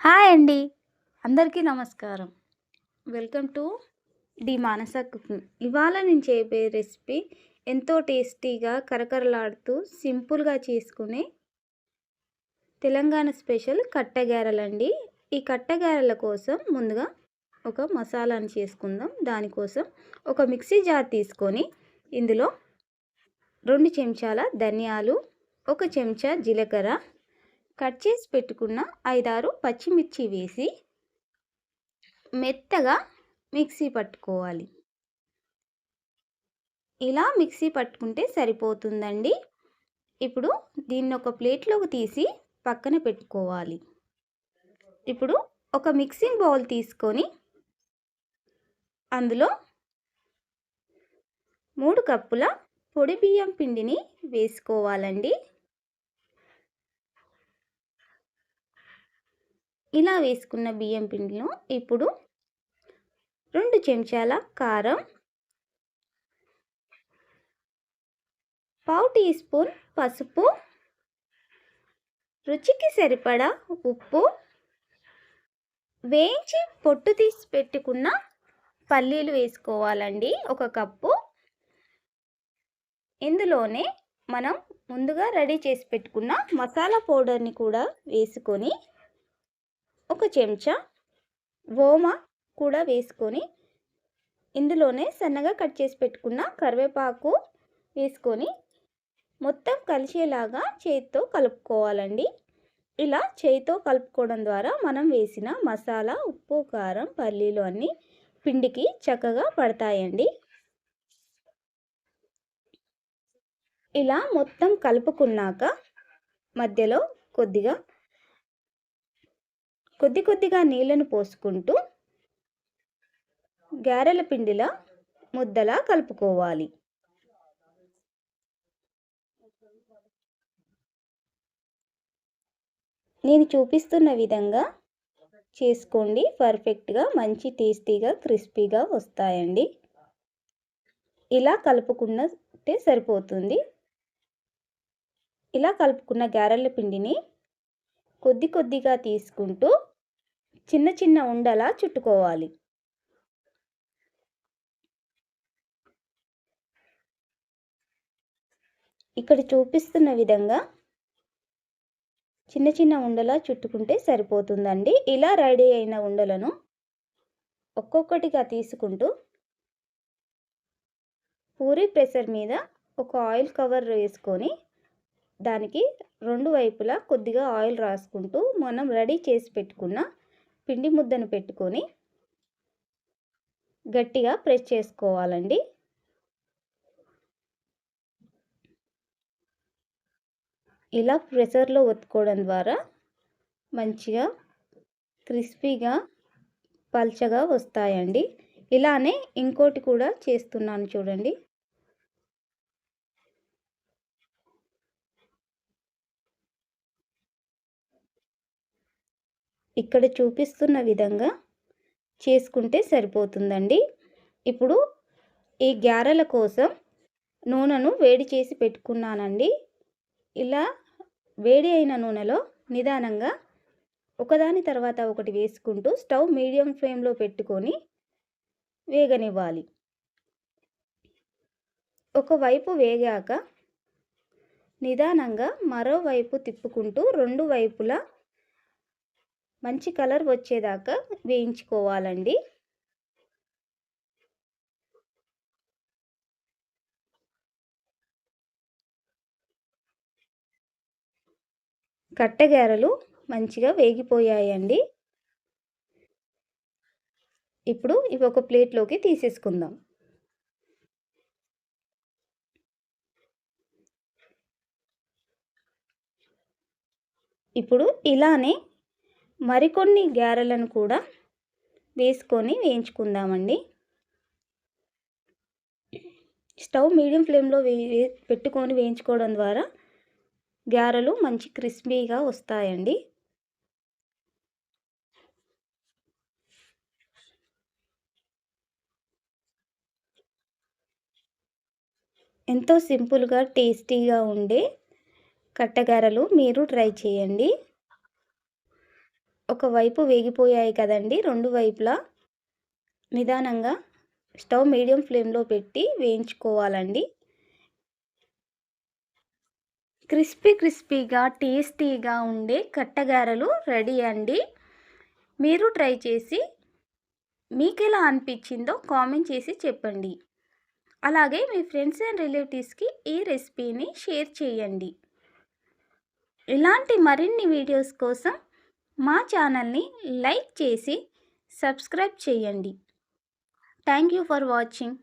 Hi అండి. అందరికీ నమస్కారం. Welcome to the Manasa cooking. ఇవాళ నేను చేయబోయే రెసిపీ ఎంతో టేస్టీగా కరకరలాడుతూ సింపుల్గా చేసుకునే తెలంగాణ స్పెషల్ కట్టగారెలండి. ఈ కట్టగారల కోసం ముందుగా ఒక మసాలాని చేసుకుందాం. దానికోసం ఒక మిక్సీ జార్ తీసుకొని ఇందులో రెండు చెంచాల ధనియాలు ఒక చెంచా జీలకర్ర కట్ చేసి పెట్టుకున్న ఐదారు పచ్చిమిర్చి వేసి మెత్తగా మిక్సీ పట్టుకోవాలి. ఇలా మిక్సీ పట్టుకుంటే సరిపోతుందండి. ఇప్పుడు దీన్ని ఒక ప్లేట్లోకి తీసి పక్కన పెట్టుకోవాలి. ఇప్పుడు ఒక మిక్సింగ్ బౌల్ తీసుకొని అందులో మూడు కప్పుల పొడి బియ్యం పిండిని వేసుకోవాలండి. ఇలా వేసుకున్న బియ్యం పిండిలో ఇప్పుడు రెండు చెంచాల కారం పావు టీ స్పూన్ పసుపు రుచికి సరిపడా ఉప్పు వేయించి పొట్టు తీసి పెట్టుకున్న పల్లీలు వేసుకోవాలండి. ఒక కప్పు. ఇందులోనే మనం ముందుగా రెడీ చేసి పెట్టుకున్న మసాలా పౌడర్ని కూడా వేసుకొని ఒక చెంచా ఓమ కూడా వేసుకొని ఇందులోనే సన్నగా కట్ చేసి పెట్టుకున్న కరివేపాకు వేసుకొని మొత్తం కలిసేలాగా చేతితో కలుపుకోవాలండి. ఇలా చేతితో కలుపుకోవడం ద్వారా మనం వేసిన మసాలా ఉప్పు కారం పల్లీలు అన్నీ పిండికి చక్కగా పడతాయండి. ఇలా మొత్తం కలుపుకున్నాక మధ్యలో కొద్దిగా కొద్ది కొద్దిగా నీళ్ళను పోసుకుంటూ గారెల పిండిలా ముద్దలా కలుపుకోవాలి. నేను చూపిస్తున్న విధంగా చేసుకోండి. పర్ఫెక్ట్గా మంచి టేస్టీగా క్రిస్పీగా వస్తాయండి. ఇలా కలుపుకున్నట్టే సరిపోతుంది. ఇలా కలుపుకున్న గారెల పిండిని కొద్ది కొద్దిగా తీసుకుంటూ చిన్న చిన్న ఉండలా చుట్టుకోవాలి. ఇక్కడ చూపిస్తున్న విధంగా చిన్న చిన్న ఉండలా చుట్టుకుంటే సరిపోతుందండి. ఇలా రెడీ అయిన ఉండలను ఒక్కొక్కటిగా తీసుకుంటూ పూరి ప్రెషర్ మీద ఒక ఆయిల్ కవర్ వేసుకొని దానికి రెండు వైపులా కొద్దిగా ఆయిల్ రాసుకుంటూ మనం రెడీ చేసి పెట్టుకున్న పిండి ముద్దను పెట్టుకొని గట్టిగా ప్రెస్ చేసుకోవాలండి. ఇలా ప్రెషర్లో ఒత్తుకోవడం ద్వారా మంచిగా క్రిస్పీగా పల్చగా వస్తాయండి. ఇలానే ఇంకోటి కూడా చేస్తున్నాను చూడండి. ఇక్కడ చూపిస్తున్న విధంగా చేసుకుంటే సరిపోతుందండి. ఇప్పుడు ఈ గ్యారెల కోసం నూనెను వేడి చేసి పెట్టుకున్నానండి. ఇలా వేడి అయిన నూనెలో నిదానంగా ఒకదాని తర్వాత ఒకటి వేసుకుంటూ స్టవ్ మీడియం ఫ్లేమ్లో పెట్టుకొని వేగనివ్వాలి. ఒకవైపు వేగాక నిదానంగా మరోవైపు తిప్పుకుంటూ రెండు వైపులా మంచి కలర్ వచ్చేదాకా వేయించుకోవాలండి. కట్టగారలు మంచిగా వేగిపోయాయండి. ఇప్పుడు ఇవి ఒక ప్లేట్లోకి తీసేసుకుందాం. ఇప్పుడు ఇలానే మరికొన్ని గారెలను కూడా వేసుకొని వేయించుకుందామండి. స్టవ్ మీడియం ఫ్లేమ్లో వే పెట్టుకొని వేయించుకోవడం ద్వారా గారెలు మంచి క్రిస్పీగా వస్తాయండి. ఎంతో సింపుల్గా టేస్టీగా ఉండే కట్టగారలు మీరు ట్రై చేయండి. ఒకవైపు వేగిపోయాయి కదండి రెండు వైపులా నిదానంగా స్టవ్ మీడియం ఫ్లేమ్లో పెట్టి వేయించుకోవాలండి. క్రిస్పీ క్రిస్పీగా టేస్టీగా ఉండే కట్టగారలు రెడీ అండి. మీరు ట్రై చేసి మీకు ఎలా అనిపించిందో కామెంట్ చేసి చెప్పండి. అలాగే మీ ఫ్రెండ్స్ అండ్ రిలేటివ్స్కి ఈ రెసిపీని షేర్ చేయండి. ఇలాంటి మరిన్ని వీడియోస్ కోసం మా ఛానల్ని లైక్ చేసి సబ్స్క్రైబ్ చేయండి. Thank you for watching.